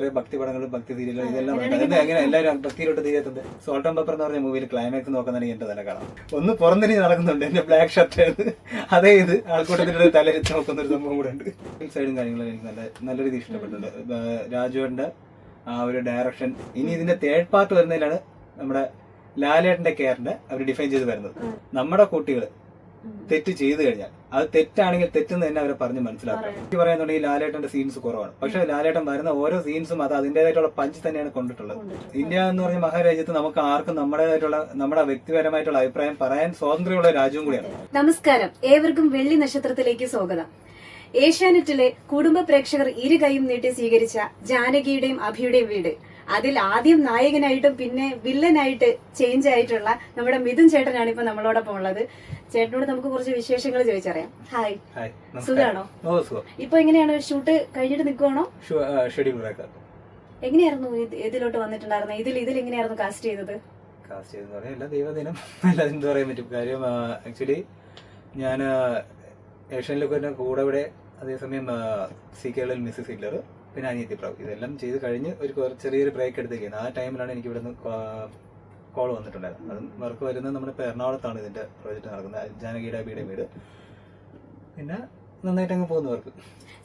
ഇത്രയും ഭക്തി പടങ്ങളും ഭക്തി സീരിയലും ഇതെല്ലാം എങ്ങനെ എല്ലാവരും ഭക്തിയിലോട്ട് തിരിയെത്തുന്നത് സോൾട്ട് ആൻഡ് പെപ്പർ എന്ന് പറഞ്ഞ മൂവിയിൽ ക്ലൈമാക്സ് നോക്കുന്നതിന് എന്റെ തന്നെ കാണാം ഒന്ന് പുറന്തിരി നടക്കുന്നുണ്ട് എന്റെ ബ്ലാക്ക് ഷർട്ട് അതേ ഇത് ആൾക്കൂട്ടത്തിന്റെ തലരിച്ച് നോക്കുന്ന ഒരു സംഭവം കൂടെ ഉണ്ട്. സൈഡും കാര്യങ്ങളും എനിക്ക് നല്ല നല്ല രീതിയിൽ ഇഷ്ടപ്പെട്ടിട്ടുണ്ട്. രാജുവിന്റെ ആ ഒരു ഡയറക്ഷൻ ഇനി ഇതിന്റെ തേർഡ് പാർട്ട് വരുന്നതിലാണ് നമ്മുടെ ലാലേട്ടന്റെ കെയറിന്റെ അവർ ഡിഫൈൻ ചെയ്ത് വരുന്നത്. നമ്മുടെ കുട്ടികൾ തെറ്റ് ചെയ്തു കഴിഞ്ഞാൽ അത് തെറ്റാണെങ്കിൽ തെറ്റെന്ന് തന്നെ അവരെ പറഞ്ഞ് മനസ്സിലാക്കാം. എനിക്ക് പറയാന്നുണ്ടെങ്കിൽ ലാലേട്ടന്റെ സീൻസ് കുറവാണ്. പക്ഷെ ലാലേട്ടൻ വരുന്ന ഓരോ സീൻസും അത് അതിന്റേതായിട്ടുള്ള പഞ്ച് തന്നെയാണ് കൊണ്ടിട്ടുള്ളത്. ഇന്ത്യ എന്ന് പറഞ്ഞ മഹാരാജ്യത്ത് നമുക്ക് ആർക്കും നമ്മുടേതായിട്ടുള്ള നമ്മുടെ വ്യക്തിപരമായിട്ടുള്ള അഭിപ്രായം പറയാൻ സ്വാതന്ത്ര്യമുള്ള രാജ്യവും കൂടിയാണ്. നമസ്കാരം. ഏവർക്കും വെള്ളി നക്ഷത്രത്തിലേക്ക് സ്വാഗതം. ഏഷ്യാനെറ്റിലെ കുടുംബ പ്രേക്ഷകർ ഇരു കൈയും നീട്ടി സ്വീകരിച്ച ജാനകിയുടെയും അഭിയുടെയും വീട്. അതിൽ ആദ്യം നായകനായിട്ടും പിന്നെ വില്ലനായിട്ട് ചേഞ്ച് ആയിട്ടുള്ള നമ്മുടെ മിഥുൻ ചേട്ടനാണ് ഇപ്പൊ നമ്മളോടൊപ്പം ഉള്ളത്. ചേട്ടനോട് നമുക്ക് കുറച്ച് വിശേഷങ്ങൾ ചോദിച്ചറിയാം. ഹായ് സുഖാണോ? ഇപ്പൊ എങ്ങനെയാണ് ഷൂട്ട് കഴിഞ്ഞിട്ട് നിൽക്കുവാണോ എങ്ങനെയായിരുന്നു ഇത് ഇതിലോട്ട് വന്നിട്ടുണ്ടായിരുന്നത് ഇതിൽ ഇതിൽ എങ്ങനെയായിരുന്നു കാസ്റ്റ് ചെയ്തത്? കാസ്റ്റ് ചെയ്തെന്ന് എല്ലാ ദൈവദിനം എന്ത് പറയാൻ പറ്റും. കാര്യം ആക്ച്വലി ഞാൻ ഏഷ്യനിലൊക്കെ കൂടെ ഇവിടെ അതേസമയം സി കേരളിൽ മിസ്സസ് ഹിറ്റ്ലർ പിന്നെ അനിയത്തി പ്രാവ് ഇതെല്ലാം ചെയ്ത് കഴിഞ്ഞ് ഒരു ചെറിയൊരു ബ്രേക്ക് എടുത്തിരിക്കുന്നത് ആ ടൈമിലാണ് എനിക്ക് ഇവിടുന്ന് കോൾ വന്നിട്ടുണ്ടായിരുന്നത് അതും വർക്ക് വരുന്നത് നമ്മുടെ എറണാകുളത്താണ് ഇതിന്റെ പ്രോജക്റ്റ് നടക്കുന്നത്. ജാനകിയുടെ അബിയുടെ വീട്. പിന്നെ നന്നായിട്ട് അങ്ങ് പോകുന്നു വർക്ക്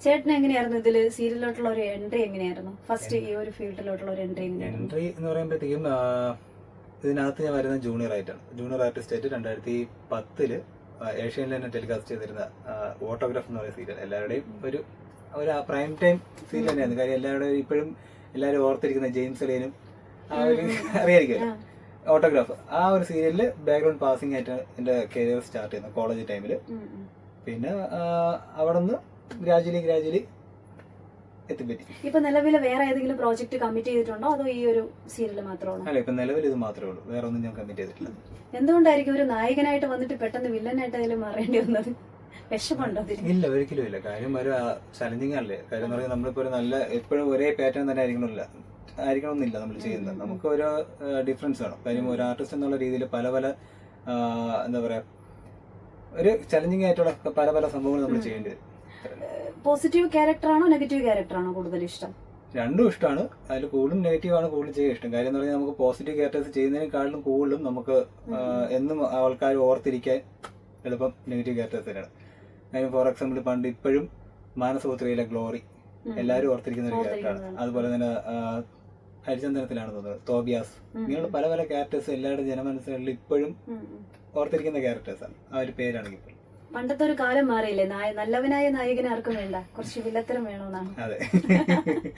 ചേട്ടൻ എങ്ങനെയായിരുന്നു ഇതിൽ സീരിയലോട്ടുള്ള ഒരു എൻട്രി എങ്ങനെയായിരുന്നു? ഫസ്റ്റ് ഈ ഒരു ഫീൽഡിലോട്ടുള്ള ഒരു എൻട്രി എൻട്രി എന്ന് പറയുമ്പോഴത്തേക്കും ഇതിനകത്ത് ഞാൻ വരുന്ന ജൂനിയർ ആയിട്ടാണ്. ജൂനിയർ ആർട്ടിസ്റ്റ് ആയിട്ട് രണ്ടായിരത്തി പത്തിൽ ഏഷ്യനിൽ തന്നെ ടെലികാസ്റ്റ് ചെയ്തിരുന്ന ഓട്ടോഗ്രാഫ് എന്ന് പറയുന്ന സീരിയൽ എല്ലാവരുടെയും ഒരു ഒരു പ്രൈം ടൈം സീൻ തന്നെയായിരുന്നു. കാര്യം എല്ലാവരുടെയും ഇപ്പോഴും എല്ലാവരും ഓർത്തിരിക്കുന്ന ജെയിംസ് അലേനും ആ ഒരു അറിയായിരിക്കും ഓട്ടോഗ്രാഫ് ആ. ഒരു സീരിയലിൽ ബാക്ക്ഗ്രൗണ്ട് പാസിംഗ് ആയിട്ട് എന്റെ കരിയർ സ്റ്റാർട്ട് ചെയ്യുന്നത് കോളേജ് ടൈമിൽ. പിന്നെ അവിടെ നിന്ന് ഗ്രാജുവലി ഗ്രാജുവലി ഇപ്പൊ നിലവിൽ വേറെ ഏതെങ്കിലും പ്രോജക്റ്റ് കമ്മിറ്റ് ചെയ്തിട്ടുണ്ടോ? അതോ ഈ ഒരു സീരിയൽ മാത്രമാണോ? അല്ല ഇപ്പൊ നിലവിൽ ഇത് മാത്രമേ ഉള്ളൂ. വേറെ ഒന്നും ഞാൻ കമ്മിറ്റ് ചെയ്തിട്ടില്ല. എന്തുകൊണ്ടായിരിക്കും ഒരു നായകനായിട്ട് വന്നിട്ട് പെട്ടെന്ന് വില്ലനായിട്ട് അതിൽ മാറേണ്ടി വന്നത്? വിഷമുണ്ടോ ഇല്ല ഒരിക്കലും ഇല്ല. കാര്യം ഒരു ചലഞ്ചിങ് അല്ലേ? കാര്യം എന്ന് പറഞ്ഞാൽ നമ്മളിപ്പോ ഒരു നല്ല എപ്പോഴും ഒരേ പാറ്റേൺ തന്നെ ആയിരിക്കണമില്ല ആയിരിക്കണമെന്നില്ല നമ്മൾ ചെയ്യുന്നത്. നമുക്ക് ഒരു ഡിഫറൻസ് വേണം. കാര്യം ഒരു ആർട്ടിസ്റ്റ് എന്നുള്ള രീതിയിൽ പല പല എന്താ പറയാ ഒരു ചലഞ്ചിങ് ആയിട്ടുള്ള പല പല സംഭവങ്ങൾ നമ്മൾ ചെയ്യേണ്ടി വരും. പോസിറ്റീവ് ക്യാരക്ടർ ആണോ നെഗറ്റീവ് ക്യാരക്ടർ ആണോ കൂടുതൽ ഇഷ്ടം? രണ്ടും ഇഷ്ടമാണ്. അതിൽ കൂടുതലും നെഗറ്റീവ് ആണ് കൂടുതൽ ചെയ്യാൻ ഇഷ്ടം. കാര്യം എന്ന് പറഞ്ഞാൽ നമുക്ക് പോസിറ്റീവ് ക്യാരക്ടേഴ്സ് ചെയ്യുന്നതിനേക്കാളും കൂടുതലും നമുക്ക് എന്നും ആൾക്കാർ ഓർത്തിരിക്കാൻ എളുപ്പം നെഗറ്റീവ് ക്യാരക്ടേഴ്സ് തന്നെയാണ്. ഫോർ എക്സാമ്പിൾ പണ്ട് ഇപ്പോഴും മാനസപുത്രിയിലെ ഗ്ലോറി എല്ലാവരും ഓർത്തിരിക്കുന്ന ഒരു ക്യാരക്ടറാണ് ആണ്. അതുപോലെ തന്നെ ഹരിചന്ദനത്തിലാണ് തോന്നുന്നത് തോബിയാസ്. ഇങ്ങനെയുള്ള പല പല ക്യാരക്ടേഴ്സ് എല്ലാവരുടെ ജനമനസ്സുകളിൽ ഇപ്പോഴും. ഓർത്തിരിക്കുന്ന ക്യാരക്ടേഴ്സാണ് ആ ഒരു പേരാണെങ്കിൽ ഇപ്പോൾ പണ്ടത്തെ ഒരു കാലം മാറിയില്ലേ? നായ നല്ലവനായ നായകനെ ആർക്കും വേണ്ട. കുറച്ച് വില്ലത്തരം വേണമെന്നാണ് അതെ.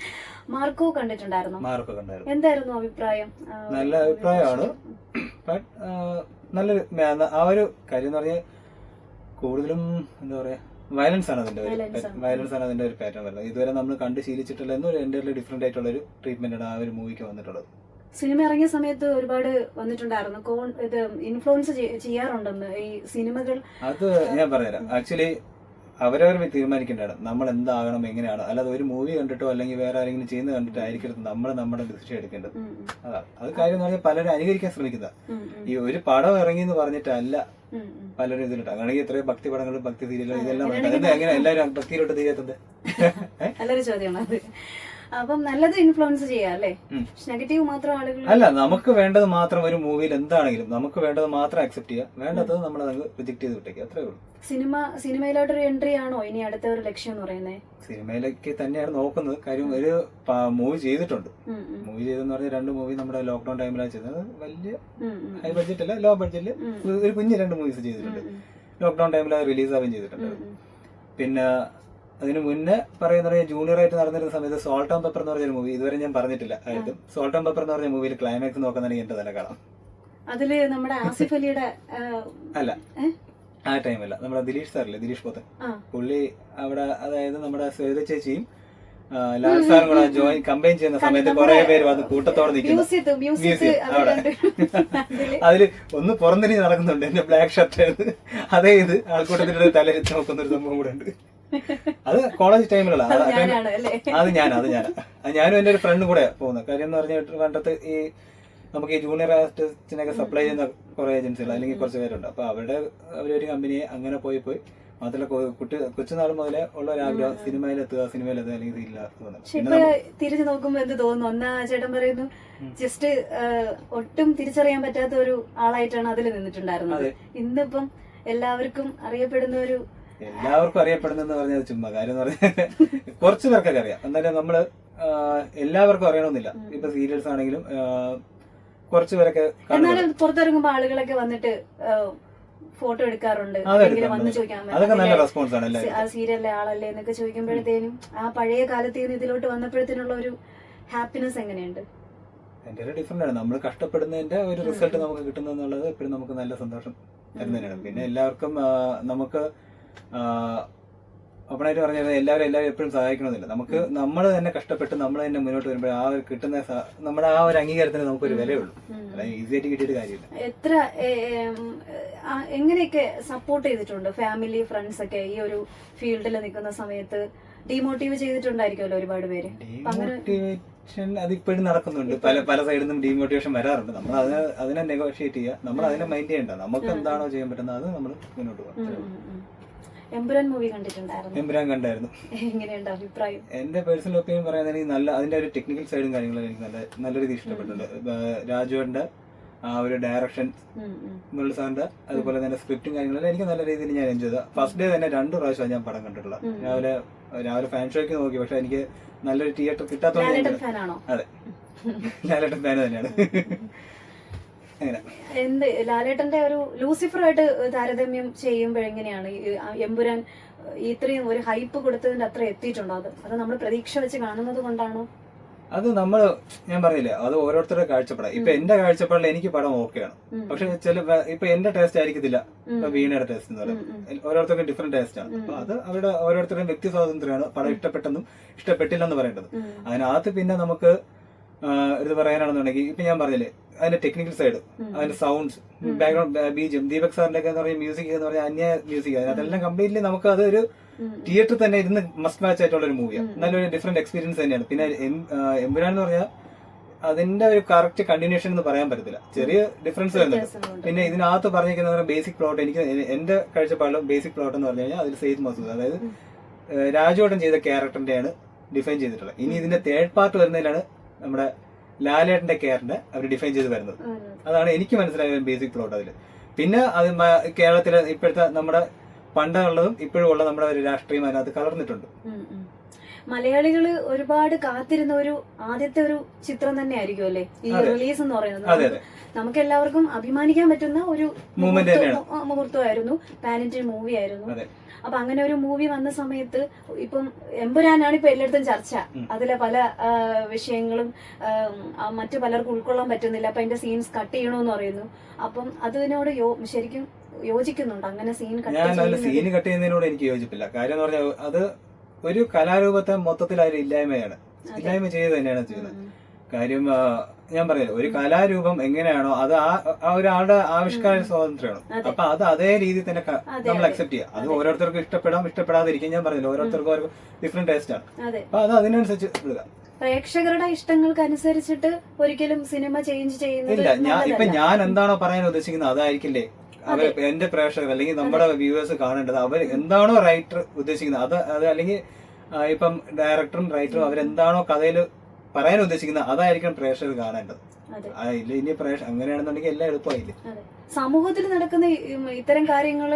മാർക്കോ കണ്ടിട്ടുണ്ടായിരുന്നു? മാർക്കോ കണ്ടായിരുന്നു. എന്തായിരുന്നു അഭിപ്രായം? നല്ല അഭിപ്രായമാണ്. ബട്ട് നല്ലൊരു ആ ഒരു കാര്യം എന്ന് പറഞ്ഞാൽ കൂടുതലും എന്താ പറയാ വയലൻസ് ആണ് അതിന്റെ ഒരു. വയലൻസ് ആണ്. അതിന്റെ ഒരു പാറ്റേൺ വരുന്നത്. ഇതുവരെ നമ്മൾ കണ്ട് ശീലിച്ചിട്ടില്ല എന്നൊരു എന്റെ ഡിഫറെന്റ് ആയിട്ടുള്ള ഒരു ട്രീറ്റ്മെന്റ് ആണ് ആ ഒരു മൂവിക്ക് വന്നിട്ടുള്ളത്. സിനിമ ഇറങ്ങിയ സമയത്ത് ഒരുപാട് വന്നിട്ടുണ്ടായിരുന്നു. കോൺ ഇത് ഇൻഫ്ലുവൻസ് ചെയ്യാറുണ്ടെന്ന്. ഈ സിനിമകൾ അത് ഞാൻ പറഞ്ഞുതരാം. ആക്ച്വലി അവരവർ തീരുമാനിക്കേണ്ടതാണ്. നമ്മൾ എന്താകണം എങ്ങനെയാണ്? അല്ലാതെ ഒരു മൂവി കണ്ടിട്ടോ അല്ലെങ്കിൽ വേറെ ആരെങ്കിലും ചെയ്യുന്നത് കണ്ടിട്ടായിരിക്കരുത്. നമ്മൾ നമ്മുടെ ഡിസിഷൻ എടുക്കേണ്ടത്. അതാണ് അത്. കാര്യം എന്ന് പറഞ്ഞാൽ പലരും അനുകരിക്കാൻ ശ്രമിക്കുന്ന ഉം, ഉം, ഈ ഒരു പടം ഇറങ്ങി എന്ന് പറഞ്ഞിട്ടല്ല. പലരും ഇതിലുണ്ട് അങ്ങനെയാണെങ്കിൽ ഇത്രയും ഭക്തി പടങ്ങളും ഭക്തി സീരിയലും ഇതെല്ലാം എങ്ങനെ എല്ലാവരും ഭക്തിയിലോട്ട് തീരത്തുണ്ട് നല്ലൊരു ചോദ്യമാണ് അപ്പം നല്ലത് ഇൻഫ്ലുവൻസ് ചെയ്യാം അല്ലേ? നെഗറ്റീവ് മാത്രം ആളുകൾ അല്ല നമുക്ക് വേണ്ടത് മാത്രം ഒരു മൂവിയിൽ എന്താണെങ്കിലും നമുക്ക് വേണ്ടത് മാത്രം അക്സെപ്റ്റ് ചെയ്യുക. വേണ്ടത് നമ്മൾ റിജക്ട് ചെയ്ത് വിട്ടേക്കുക. അത്രേ ഉള്ളൂ. സിനിമ സിനിമയിലോട്ടൊരു എൻട്രി ആണോ ഇനി അടുത്ത ഒരു ലക്ഷ്യം എന്ന് പറയുന്നത് സിനിമയിലേക്ക് തന്നെയാണ് നോക്കുന്നത്. കാര്യം ഒരു മൂവി ചെയ്തിട്ടുണ്ട്. മൂവി ചെയ്തെന്ന് പറഞ്ഞാൽ രണ്ട് മൂവി നമ്മുടെ ലോക്ക്ഡൌൺ ടൈമിലാണ് ചെയ്തത്. വലിയ ഹൈ ബഡ്ജറ്റ് അല്ല ലോ ബഡ്ജറ്റിൽ ഒരു കുഞ്ഞ് രണ്ട് മൂവീസ് ചെയ്തിട്ടുണ്ട്. ലോക്ക്ഡൌൺ ടൈമിൽ റിലീസ് ആവുകയും ചെയ്തിട്ടുണ്ട്. പിന്നെ അതിന് മുന്നേ പറയുന്ന ജൂനിയർ ആയിട്ട് നടന്നിരുന്ന സമയത്ത് സോൾട്ട് ആൻഡ് പെപ്പർ എന്ന് പറഞ്ഞൊരു മൂവി ഇതുവരെ ഞാൻ പറഞ്ഞിട്ടില്ല അതായത് സോൾട്ട് ആൻഡ് പെപ്പർ എന്ന് പറഞ്ഞ മൂവിയിൽ ക്ലൈമാക്സ് നോക്കുന്നതാണെങ്കിൽ എന്റെ തല കാണാം അതിൽ നമ്മുടെ ആസിഫ് അലിയുടെ അല്ല. ആ ടൈമല്ല നമ്മുടെ ദിലീഷ് സാറില്ലേ ദിലീഷ് പോത്തൻ പുള്ളി അവിടെ അതായത് നമ്മുടെ ശ്വേത ചേച്ചിയും ലാൽ സാറും കൂടെ ജോയിൻ കമ്പൈൻ ചെയ്യുന്ന സമയത്ത് കുറെ പേര് വന്ന് കൂട്ടത്തോടെ നിൽക്കുന്നു. മ്യൂസിയം, അവിടെ. അതിൽ. ഒന്ന് പുറന്തിരി നടക്കുന്നുണ്ട്. എന്റെ ബ്ലാക്ക് ഷർട്ട് അതേ ഇത് ആൾക്കൂട്ടത്തിന്റെ തലരിച്ച് നോക്കുന്ന ഒരു സംഭവം കൂടെ ഉണ്ട്. അത് കോളേജ് ടൈമിലുള്ള അത് ഞാൻ അത് ഞാൻ ഞാനും. എന്റെ ഒരു ഫ്രണ്ട് കൂടെ പോകുന്നത്. കാര്യം എന്ന് പറഞ്ഞാൽ കണ്ടത്ത് ഈ നമുക്ക് ഈ ജൂനിയർ ആർട്ടിസ്റ്റിനൊക്കെ സപ്ലൈ ചെയ്യുന്ന കുറെ ഏജൻസികൾ അല്ലെങ്കിൽ കുറച്ച് പേരുണ്ട്. അപ്പൊ അവരുടെ അവരൊരു കമ്പനിയെ അങ്ങനെ പോയി പോയി മാത്രമല്ല കുട്ടി കൊച്ചുനാൾ മുതലേ ഉള്ള ഒരു ആഗ്രഹം സിനിമയിലെത്തുക സിനിമയിലെത്തുക അല്ലെങ്കിൽ സീരിയലാക്കുക തിരിച്ചു നോക്കുമ്പോ എന്ത് തോന്നുന്നു? ഒന്നാ ചേട്ടൻ പറയുന്നു ജസ്റ്റ് ഒട്ടും തിരിച്ചറിയാൻ പറ്റാത്ത ഒരു ആളായിട്ടാണ് അതിൽ നിന്നിട്ടുണ്ടായിരുന്നത്. ഇന്നിപ്പം എല്ലാവർക്കും അറിയപ്പെടുന്ന ഒരു എല്ലാവർക്കും അറിയപ്പെടുന്നെന്ന് പറഞ്ഞത് ചുമ്മാ കാര്യം എന്ന് പറഞ്ഞാൽ കുറച്ച് പേർക്കൊക്കെ അറിയാം. എന്നാലും നമ്മൾ ആ, എല്ലാവർക്കും അറിയണമെന്നില്ല. ഇപ്പൊ സീരിയൽസ് ആണെങ്കിലും കുറച്ച് പേരൊക്കെ. എന്നാലും പുറത്തിറങ്ങുമ്പോ ആളുകളൊക്കെ വന്നിട്ട് ഫോട്ടോ എടുക്കാറുണ്ട്. അതൊക്കെ നല്ല റെസ്പോൺസ് ആണ് ആ സീരിയലിലെ ആളല്ലേ എന്നൊക്കെ ചോദിക്കുമ്പോഴത്തേനും ആ പഴയ കാലത്ത് നിന്ന് ഇതിലോട്ട് വന്നപ്പോഴത്തേനുള്ള ഒരു ഹാപ്പിനെസ് എങ്ങനെയുണ്ട്? എന്റെ ഒരു ഡിഫറെന്റ് ആണ്. നമ്മൾ കഷ്ടപ്പെടുന്നതിന്റെ ഒരു റിസൾട്ട് നമുക്ക് കിട്ടുന്നത് എന്നുള്ളത് എപ്പോഴും നമുക്ക് നല്ല സന്തോഷം തരുന്നതിനാണ്. പിന്നെ എല്ലാവർക്കും നമുക്ക് ഓപ്പണായിട്ട് പറഞ്ഞാൽ എല്ലാവരും എല്ലാവരും എപ്പോഴും സഹായിക്കണമെന്നില്ല. നമുക്ക് നമ്മൾ തന്നെ കഷ്ടപ്പെട്ട് നമ്മൾ തന്നെ മുന്നോട്ട് വരുമ്പോൾ ആ ഒരു കിട്ടുന്ന നമ്മുടെ ആ ഒരു അംഗീകാരത്തിന് നമുക്ക് ഒരു വിലയുള്ളൂ. അതായത് ഈസി ആയിട്ട് കിട്ടിയിട്ട് കാര്യമില്ല. എത്ര എങ്ങനെയൊക്കെ സപ്പോർട്ട് ചെയ്തിട്ടുണ്ട്? ഫാമിലി ഫ്രണ്ട്സ് ഒക്കെ ഈ ഒരു ഫീൽഡിൽ നിൽക്കുന്ന സമയത്ത് ഡീമോട്ടീവ് ചെയ്തിട്ടുണ്ടായിരിക്കുമല്ലോ ഒരുപാട് പേര്? അതിപ്പോഴും അങ്ങനെ ഡീമോട്ടിവേഷൻ അത് ഇപ്പോഴും നടക്കുന്നുണ്ട്. പല പല സൈഡിൽ നിന്നും ഡീമോട്ടിവേഷൻ വരാറുണ്ട്. നമ്മൾ അതിനെ അതിനെ നെഗോഷിയേറ്റ് ചെയ്യുക. നമ്മൾ അതിനെ മൈൻഡ് ചെയ്യണ്ട. നമുക്ക് എന്താണോ ചെയ്യാൻ പറ്റുന്നത് അത് നമ്മൾ മുന്നോട്ട് പോകണം. എമ്പുരാൻ മൂവി കണ്ടിട്ടുണ്ടായിരുന്നു. എമ്പുരാൻ കണ്ടായിരുന്നു. എങ്ങനെയുണ്ട് അഭിപ്രായം? എന്റെ പേഴ്സണൽ ഒപ്പീനിയൻ പറയുകയാണെങ്കിൽ നല്ല അതിന്റെ ഒരു ടെക്നിക്കൽ സൈഡും കാര്യങ്ങളും എനിക്ക് നല്ല നല്ല രീതിയിൽ ഇഷ്ടപ്പെട്ടിട്ടുണ്ട്. രാജുവിന്റെ ആ ഒരു ഡയറക്ഷൻ. മുരളി സാറിന്റെ അതുപോലെ തന്നെ സ്ക്രിപ്റ്റും കാര്യങ്ങളും എനിക്ക് നല്ല രീതിയിൽ ഞാൻ എൻജോയ് ചെയ്തു. ഫസ്റ്റ് ഡേ തന്നെ രണ്ട് പ്രാവശ്യമാണ് ഞാൻ പടം കണ്ടിട്ടുള്ളത്. രാവിലെ രാവിലെ ഫാൻ ഷോയ്ക്ക് നോക്കി പക്ഷെ എനിക്ക് നല്ലൊരു തിയേറ്റർ ഫാനാണോ അതെ. ലാലേട്ടൻ ഫാൻ തന്നെയാണ്. എന്ത് ലാലേട്ടന്റെ ഒരു ലൂസിഫറായിട്ട് താരതമ്യം ചെയ്യുമ്പോൾ എങ്ങനെയാണ് എമ്പുരാൻ ഇത്രയും ഒരു ഹൈപ്പ് കൊടുത്തതിന്റെ അത്ര എത്തിയിട്ടുണ്ടോ അത്? അത് നമ്മൾ പ്രതീക്ഷ വെച്ച് കാണുന്നത് കൊണ്ടാണോ? അത് നമ്മൾ ഞാൻ പറയില്ല അത് ഓരോരുത്തരുടെ കാഴ്ചപ്പാട. ഇപ്പൊ എന്റെ കാഴ്ചപ്പാടിൽ എനിക്ക് പടം ഓക്കെയാണ്. ആണ് പക്ഷെ ചില ഇപ്പൊ എന്റെ ടേസ്റ്റ് ആയിരിക്കത്തില്ല. വീണയുടെ ടേസ്റ്റ് എന്ന് പറയുന്നത്. ഓരോരുത്തർക്കും ഡിഫറെന്റ് ടേസ്റ്റ് ആണ്. അപ്പൊ അത് അവരുടെ ഓരോരുത്തരുടെയും വ്യക്തി സ്വാതന്ത്ര്യമാണ്. പടം ഇഷ്ടപ്പെട്ടെന്നും ഇഷ്ടപ്പെട്ടില്ലെന്ന് പറയേണ്ടത്. അതിനകത്ത് പിന്നെ നമുക്ക് ഇത് പറയാനാണെന്നുണ്ടെങ്കിൽ ഇപ്പൊ ഞാൻ പറഞ്ഞില്ലേ അതിന്റെ ടെക്നിക്കൽ സൈഡ് അതിന്റെ സൗണ്ട്സ് ബാക്ക്ഗ്രൗണ്ട് ബീജം ദീപക് സാറിന്റെ ഒക്കെ എന്ന് പറഞ്ഞ മ്യൂസിക് എന്ന് പറഞ്ഞാൽ അന്യ മ്യൂസിക് അതെല്ലാം കംപ്ലീറ്റ്ലി നമുക്ക് അതൊരു. തിയേറ്ററിൽ തന്നെ ഇരുന്ന് മസ്റ്റ് മാച്ച് ആയിട്ടുള്ള ഒരു മൂവിയാണ് നല്ലൊരു ഡിഫറെന്റ് എക്സ്പീരിയൻസ് തന്നെയാണ്. പിന്നെ എമ്പുരാൻ എന്ന് പറഞ്ഞാൽ അതിന്റെ ഒരു കറക്റ്റ് കണ്ടിന്യൂഷൻ എന്ന് പറയാൻ പറ്റത്തില്ല. ചെറിയ ഡിഫറൻസ് വരുന്നുണ്ട്. പിന്നെ ഇതിനകത്ത് പറഞ്ഞിരിക്കുന്ന ബേസിക് പ്ലോട്ട് എനിക്ക് എന്റെ കാഴ്ചപ്പാടിലും ബേസിക് പ്ലോട്ട് എന്ന് പറഞ്ഞു കഴിഞ്ഞാൽ അതിൽ സെയ്ദ് മസൂദ് അതായത് രാജുവേട്ടൻ ചെയ്ത ക്യാരക്ടറിന്റെയാണ് ഡിഫൈൻ ചെയ്തിട്ടുള്ളത്. ഇനി ഇതിന്റെ തേർഡ് പാർട്ട് വരുന്നതിലാണ് നമ്മുടെ ലാലേട്ടന്റെ കെയറിന്റെ അവർ ഡിഫൈൻ ചെയ്ത് വരുന്നത്. അതാണ് എനിക്ക് മനസ്സിലായ ബേസിക് പ്ലോട്ട് അതിൽ പിന്നെ അത് കേരളത്തിലെ ഇപ്പോഴത്തെ നമ്മുടെ പണ്ടുള്ളതും ഇപ്പോഴും ഉള്ള നമ്മുടെ ഒരു രാഷ്ട്രീയം അതിനകത്ത് കലർന്നിട്ടുണ്ട്. ഉം. ഒരുപാട് കാത്തിരുന്ന ഒരു ആദ്യത്തെ ഒരു ചിത്രം തന്നെ ആയിരിക്കും അല്ലേ? ഈ റിലീസ് എന്ന് പറയുന്നത്. നമുക്ക് എല്ലാവർക്കും അഭിമാനിക്കാൻ പറ്റുന്ന ഒരു മുഹൂർത്തമായിരുന്നു. പാനന്റിൻ മൂവി ആയിരുന്നു. അപ്പൊ അങ്ങനെ ഒരു മൂവി വന്ന സമയത്ത് ഇപ്പം എമ്പുരാനാണ് ഇപ്പൊ എല്ലായിടത്തും ചർച്ച. അതിലെ പല വിഷയങ്ങളും മറ്റു പലർക്കും ഉൾക്കൊള്ളാൻ പറ്റുന്നില്ല. അപ്പൊ അതിന്റെ സീൻസ് കട്ട് ചെയ്യണമെന്ന് പറയുന്നു. അപ്പം അതിനോട് യോ- ശരിക്കും യോജിക്കുന്നുണ്ട്. അങ്ങനെ സീൻ കട്ട് സീന് കട്ട് ചെയ്യുന്നതിനോട് എനിക്ക് യോജിപ്പില്ല. കാര്യം എന്ന് പറഞ്ഞാൽ അത് ഒരു കലാരൂപത്തെ മൊത്തത്തിൽ അവർ ഇല്ലായ്മയാണ്. ഇല്ലായ്മ ചെയ്ത് തന്നെയാണ് ചെയ്യുന്നത്. കാര്യം ഞാൻ പറയാം ഒരു കലാരൂപം എങ്ങനെയാണോ അത് ആ ഒരാളുടെ ആവിഷ്കാര സ്വാതന്ത്ര്യമാണ്. അപ്പൊ അത് അതേ രീതിയിൽ തന്നെ നമ്മൾ അക്സെപ്റ്റ് ചെയ്യാം അത് ഓരോരുത്തർക്കും ഇഷ്ടപ്പെടാം ഇഷ്ടപ്പെടാതിരിക്കും. ഞാൻ പറഞ്ഞില്ല ഓരോരുത്തർക്കും ഓരോ ഡിഫറെന്റ് ടേസ്റ്റ് ആണ്. അപ്പൊ അത് അതിനനുസരിച്ച് പ്രേക്ഷകരുടെ ഇഷ്ടങ്ങൾക്ക് അനുസരിച്ചിട്ട് ഒരിക്കലും സിനിമ ചേഞ്ച് ചെയ്യുന്നത് ഇപ്പൊ ഞാൻ എന്താണോ പറയാൻ ഉദ്ദേശിക്കുന്നത് അതായിരിക്കില്ലേ? അവർ എന്റെ പ്രേക്ഷകർ അല്ലെങ്കിൽ നമ്മുടെ വ്യൂവേഴ്സ് കാണേണ്ടത് അവർ എന്താണോ റൈറ്റർ ഉദ്ദേശിക്കുന്നത്. അത് അത് അല്ലെങ്കിൽ ഇപ്പം ഡയറക്ടറും റൈറ്ററും അവരെന്താണോ കഥയിൽ പറയാൻ ഉദ്ദേശിക്കുന്നത് അതായിരിക്കും പ്രേക്ഷകർ കാണേണ്ടത്. ഇല്ല ഇനി പ്രേക്ഷ അങ്ങനെയാണെന്നുണ്ടെങ്കിൽ എല്ലാം എളുപ്പമായില്ലേ സമൂഹത്തിൽ നടക്കുന്ന ഇത്തരം കാര്യങ്ങൾ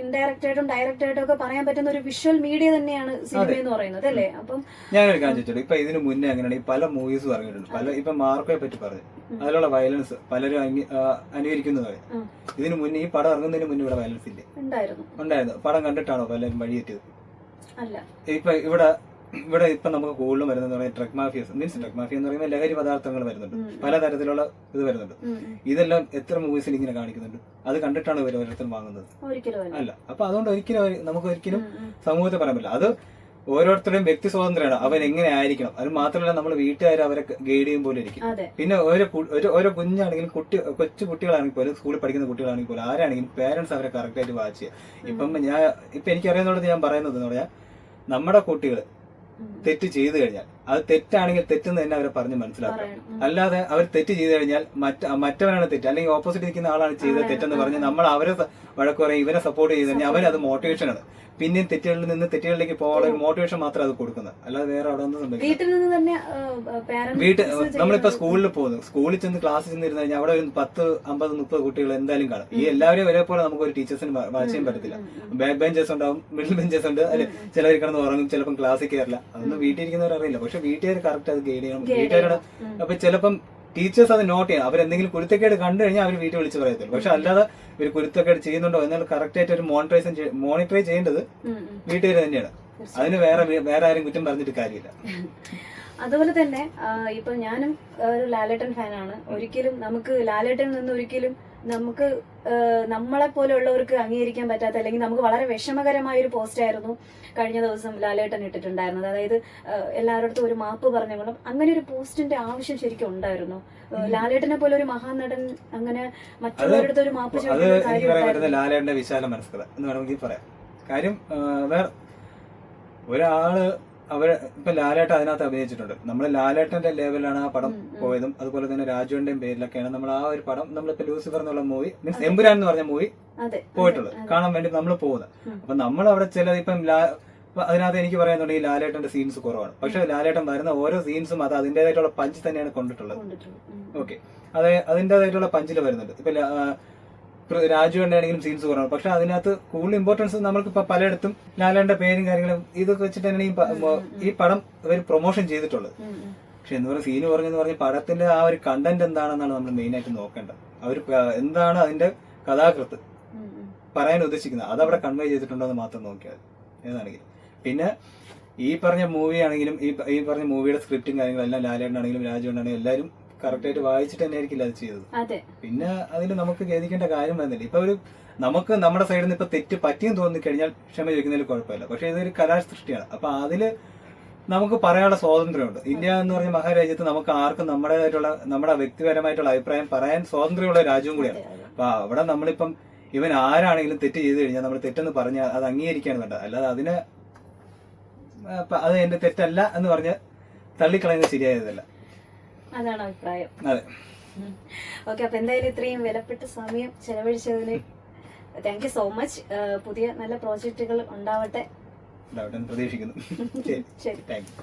ഇൻഡയറക്റ്റ് ആയിട്ടും ഡയറക്റ്റ് ആയിട്ടും ഒക്കെ പറയാൻ പറ്റുന്ന ഒരു വിഷ്വൽ മീഡിയ തന്നെയാണ് സിനിമ എന്ന് പറയുന്നത് അല്ലേ? അപ്പം ഞാനൊരു കാര്യം ചോദിച്ചോളൂ ഇപ്പൊ ഇതിന് മുന്നേ അങ്ങനെയാണ് പല മൂവീസ് പറഞ്ഞിട്ടുണ്ട് പല ഇപ്പൊ മാർക്കോയെ പറ്റി പറഞ്ഞു. അതിലുള്ള വയലൻസ് പലരും ഉം. ഇതിന് മുന്നേ ഈ പടം ഇറങ്ങുന്നതിന് മുന്നേ ഇവിടെ വയലൻസ് ഇല്ലേ? ഉണ്ടായിരുന്നു. ഉണ്ടായിരുന്നു. പടം കണ്ടിട്ടാണോ പലരും വഴിയെത്തിയത് അല്ല. ഇപ്പൊ ഇവിടെ ഇവിടെ ഇപ്പൊ നമുക്ക് കൂടുതലും വരുന്നത് പറയുന്നത് drug mafias means drug mafia എന്ന് പറയുമ്പോൾ ലഹരി പദാർത്ഥങ്ങൾ വരുന്നുണ്ട്. പലതരത്തിലുള്ള ഇത് വരുന്നുണ്ട്. ഇതെല്ലാം എത്ര മൂവീസിൽ ഇങ്ങനെ കാണിക്കുന്നുണ്ട്. അത് കണ്ടിട്ടാണ് ഇവർ ഓരോരുത്തരും വാങ്ങുന്നത്. അല്ല. അപ്പൊ അതുകൊണ്ട് ഒരിക്കലും നമുക്ക് ഒരിക്കലും. സമൂഹത്തെ പറയാൻ പറ്റില്ല. അത് ഓരോരുത്തരുടെയും വ്യക്തി സ്വാതന്ത്ര്യമാണ്. അവൻ എങ്ങനെ ആയിരിക്കണം. അത് മാത്രമല്ല നമ്മൾ വീട്ടുകാർ അവരെ ഗൈഡ് ചെയ്യും പോലെ ഇരിക്കും. പിന്നെ ഓരോ ഓരോ കുഞ്ഞാണെങ്കിലും കുട്ടി കൊച്ചു കുട്ടികളാണെങ്കിൽ പോലും സ്കൂളിൽ പഠിക്കുന്ന കുട്ടികളാണെങ്കിൽ പോലും ആരാണെങ്കിലും പേരൻസ് അവരെ കറക്റ്റ് ആയിട്ട് വാച്ച് ചെയ്യുക. ഇപ്പം ഞാൻ ഇപ്പൊ എനിക്കറിയുന്നത് ഞാൻ പറയുന്നത് എന്ന് പറഞ്ഞാൽ നമ്മുടെ കുട്ടികൾ. തെറ്റ് ചെയ്തു കഴിഞ്ഞാൽ അത് തെറ്റാണെങ്കിൽ തെറ്റെന്ന് തന്നെ അവരെ പറഞ്ഞ് മനസ്സിലാക്കണം അല്ലാതെ അവർ തെറ്റ് ചെയ്തു കഴിഞ്ഞാൽ മറ്റ മറ്റവനാണ് തെറ്റ്. അല്ലെങ്കിൽ ഓപ്പോസിറ്റ് ഇരിക്കുന്ന ആളാണ് ചെയ്തത് തെറ്റെന്ന് പറഞ്ഞ് നമ്മൾ അവരെ വഴക്ക് പറയും ഇവരെ സപ്പോർട്ട് ചെയ്ത് കഴിഞ്ഞാൽ അവരത് മോട്ടിവേഷനാണ് പിന്നെയും തെറ്റുകളിൽ നിന്ന് തെറ്റുകളിലേക്ക് പോകാനുള്ള ഒരു മോട്ടിവേഷൻ മാത്രം അത് കൊടുക്കുന്നത്. അല്ലാതെ വേറെ അവിടെ ഒന്നും വീട്ടിൽ നമ്മളിപ്പോ സ്കൂളിൽ പോകുന്നു. സ്കൂളിൽ ചെന്ന് ക്ലാസ്സിൽ ചെന്ന് ഇരുന്ന് കഴിഞ്ഞാൽ അവിടെ ഒരു പത്ത് അമ്പത് മുപ്പത് കുട്ടികൾ എന്തായാലും കാണും. ഈ എല്ലാവരും ഒരേപോലെ നമുക്ക് ഒരു ടീച്ചേഴ്സിന് വാച്ച് ചെയ്യാൻ പറ്റത്തില്ല. ബാക്ക് ബെഞ്ചേഴ്സ് ഉണ്ടാവും മിഡിൽ ബെഞ്ചേഴ്സ് ഉണ്ട്. അതിൽ ചിലവർ കിടന്ന് ഉറങ്ങും ചിലപ്പം ക്ലാസ്സിൽ കയറില്ല അതൊന്നും വീട്ടിൽ ഇരിക്കുന്നവർ അറിയില്ല പക്ഷെ വീട്ടുകാർ കറക്റ്റ് അത് ഗൈഡ് ചെയ്യണം. വീട്ടുകാരുടെ അപ്പൊ ചിലപ്പം ടീച്ചേഴ്സ് അത് നോട്ട് ചെയ്യണം. അവരെന്തെങ്കിലും കുരുത്തക്കേട് കണ്ടു കഴിഞ്ഞാൽ അവർ വീട്ടിൽ വിളിച്ച് പറയത്തില്ല. പക്ഷെ അല്ലാതെ ഇവർ കുരുത്തക്കേട് ചെയ്യുന്നുണ്ടോ എന്നാൽ കറക്റ്റ് ആയിട്ട് ഒരു മോണിറ്ററൈസ് മോണിറ്ററൈ ചെയ്യേണ്ടത് വീട്ടുകാർ തന്നെയാണ്. അതിന് വേറെ വേറെ ആരും കുറ്റം പറഞ്ഞിട്ട് കാര്യമില്ല. അതുപോലെ തന്നെ ഇപ്പൊ ഞാനും ഒരു ലാലേട്ടൻ ഫാനാണ്. ഒരിക്കലും നമുക്ക് ലാലേട്ടൻ നിന്ന് ഒരിക്കലും നമുക്ക് നമ്മളെ പോലെയുള്ളവർക്ക് അംഗീകരിക്കാൻ പറ്റാത്ത അല്ലെങ്കിൽ നമുക്ക് വളരെ വിഷമകരമായ ഒരു പോസ്റ്റ് ആയിരുന്നു കഴിഞ്ഞ ദിവസം ലാലേട്ടൻ ഇട്ടിട്ടുണ്ടായിരുന്നത്. അതായത് എല്ലാവരുടെ ഒരു മാപ്പ് പറഞ്ഞുകൊണ്ടും അങ്ങനെ ഒരു പോസ്റ്റിന്റെ ആവശ്യം ശരിക്കും ഉണ്ടായിരുന്നു. ലാലേട്ടനെ പോലെ ഒരു മഹാനടൻ അങ്ങനെ മറ്റുള്ളവരുടെ ഒരു മാപ്പ് ചോദിക്കുന്ന ലാലേട്ടന്റെ വിശാല മനസ്കത എന്ന് വേണമെങ്കിൽ പറയാം. കാര്യം വേറെ ഒരാൾ അവർ ഇപ്പൊ ലാലേട്ട അതിനകത്ത് അഭിനയിച്ചിട്ടുണ്ട്. നമ്മൾ ലാലേട്ടന്റെ ലെവലാണ് ആ പടം പോയതും അതുപോലെ തന്നെ രാജുവിന്റെയും പേരിലൊക്കെയാണ് നമ്മൾ ആ ഒരു പടം നമ്മളിപ്പോ ലൂസിഫർ എന്നുള്ള മൂവി മീൻസ് എമ്പുരാൻ എന്ന് പറഞ്ഞ മൂവി പോയിട്ടുള്ളത് കാണാൻ വേണ്ടി നമ്മൾ പോകുന്നത്. അപ്പൊ നമ്മൾ അവിടെ ചില ഇപ്പം അതിനകത്ത് എനിക്ക് പറയാന്നുണ്ടെങ്കിൽ ലാലേട്ടന്റെ സീൻസ് കുറവാണ്. പക്ഷെ ലാലേട്ടൻ വരുന്ന ഓരോ സീൻസും അത് അതിന്റേതായിട്ടുള്ള പഞ്ച് തന്നെയാണ് കൊണ്ടിട്ടുള്ളത്. ഓക്കെ അതെ അതിന്റെതായിട്ടുള്ള പഞ്ചിൽ വരുന്നുണ്ട്. ഇപ്പൊ ആ, ആണെങ്കിലും സീൻസ് കുറവാണ്. പക്ഷെ അതിനകത്ത് കൂടുതൽ ഇമ്പോർട്ടൻസ് നമ്മൾക്ക് ഇപ്പൊ പലയിടത്തും ലാലേന്റെ പേരും കാര്യങ്ങളും ഇതൊക്കെ വെച്ചിട്ട് തന്നെയാണ് ഈ പടം ഇവർ പ്രൊമോഷൻ ചെയ്തിട്ടുള്ളത്. പക്ഷെ എന്ന് പറയുക സീന് പറഞ്ഞെന്ന് പറഞ്ഞ പടത്തിന്റെ ആ ഒരു കണ്ടന്റ് എന്താണെന്നാണ് നമ്മൾ മെയിൻ ആയിട്ട് നോക്കേണ്ടത്. അവർ എന്താണ് അതിന്റെ കഥാകൃത്ത്. പറയാൻ ഉദ്ദേശിക്കുന്നത്? അതവിടെ കൺവേ ചെയ്തിട്ടുണ്ടോ എന്ന് മാത്രം നോക്കിയാൽ ഏതാണെങ്കിൽ പിന്നെ ഈ പറഞ്ഞ മൂവി ആണെങ്കിലും ഈ ഈ പറഞ്ഞ മൂവിയുടെ സ്ക്രിപ്റ്റും കാര്യങ്ങളും കാര്യങ്ങളെല്ലാം ലാലേട്ടനാണെങ്കിലും രാജുവിനാണെങ്കിലും എല്ലാവരും കറക്റ്റ് ആയിട്ട് വായിച്ചിട്ട് തന്നെ ആയിരിക്കില്ല അത് ചെയ്തത്? പിന്നെ അതിൽ നമുക്ക് ഖേദിക്കേണ്ട കാര്യം വരുന്നില്ല. ഇപ്പൊ ഒരു നമുക്ക് നമ്മുടെ സൈഡിൽ നിന്ന് ഇപ്പൊ തെറ്റ് പറ്റിയെന്ന് തോന്നി കഴിഞ്ഞാൽ ക്ഷമ ചോദിക്കുന്നതിൽ കുഴപ്പമില്ല. പക്ഷെ ഇതൊരു കലാസൃഷ്ടിയാണ്. അപ്പൊ അതിൽ നമുക്ക് പറയാനുള്ള സ്വാതന്ത്ര്യമുണ്ട്. ഇന്ത്യ എന്ന് പറഞ്ഞ മഹാരാജ്യത്ത് നമുക്ക് ആർക്കും നമ്മുടേതായിട്ടുള്ള നമ്മുടെ വ്യക്തിപരമായിട്ടുള്ള അഭിപ്രായം പറയാൻ സ്വാതന്ത്ര്യമുള്ള രാജ്യവും കൂടിയാണ്. അപ്പൊ അവിടെ നമ്മളിപ്പം ഇവൻ ആരാണെങ്കിലും തെറ്റ് ചെയ്ത് കഴിഞ്ഞാൽ നമ്മൾ തെറ്റെന്ന് പറഞ്ഞാൽ അത് അംഗീകരിക്കുകയാണ് വേണ്ടത്. അല്ലാതെ അതിനെ അത് എന്റെ തെറ്റല്ല എന്ന് പറഞ്ഞ് തള്ളിക്കളയുന്നത് ശരിയായതല്ല. അതാണ് അഭിപ്രായം. അതെ. ഓക്കെ അപ്പൊ എന്തായാലും ഇത്രയും വിലപ്പെട്ട സമയം ചെലവഴിച്ചതിന് താങ്ക് യു സോ മച്ച് പുതിയ നല്ല പ്രോജക്റ്റുകൾ ഉണ്ടാവട്ടെ. പ്രതീക്ഷിക്കുന്നു. ശരി. ശരി. Thank you